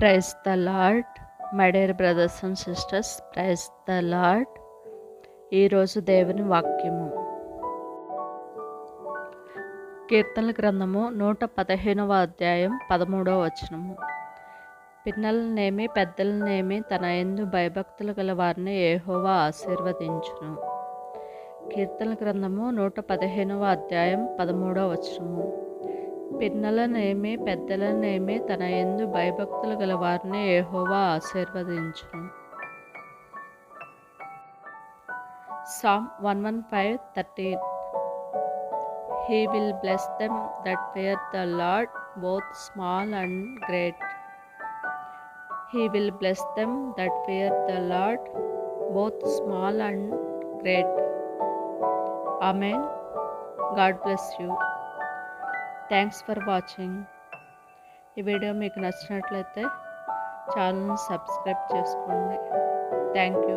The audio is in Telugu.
Praise the Lord. My dear brothers and sisters praise the Lord. ఈరోజు దేవుని వాక్యము. కీర్తనల గ్రంథము నూట పదిహేనవ అధ్యాయం పదమూడవ వచనము. పిన్నలనేమి పెద్దలనేమి తన ఎందు భయభక్తులు గల వారిని ఏహోవా ఆశీర్వదించును. కీర్తన గ్రంథము నూట పదిహేనవ అధ్యాయం పదమూడవ వచనము. పిన్నలనేమి పెద్దలనేమి తన ఎందు భయభక్తులు గల వారిని ఏహోవా ఆశీర్వదించును. Psalm one one five thirteen he will bless them that fear the Lord both small and great he will bless them that fear the Lord both small and great amen God bless you thanks for watching ఈ వీడియో మీకు నచ్చినట్లయితే ఛానల్ని సబ్స్క్రైబ్ చేసుకోండి. Thank you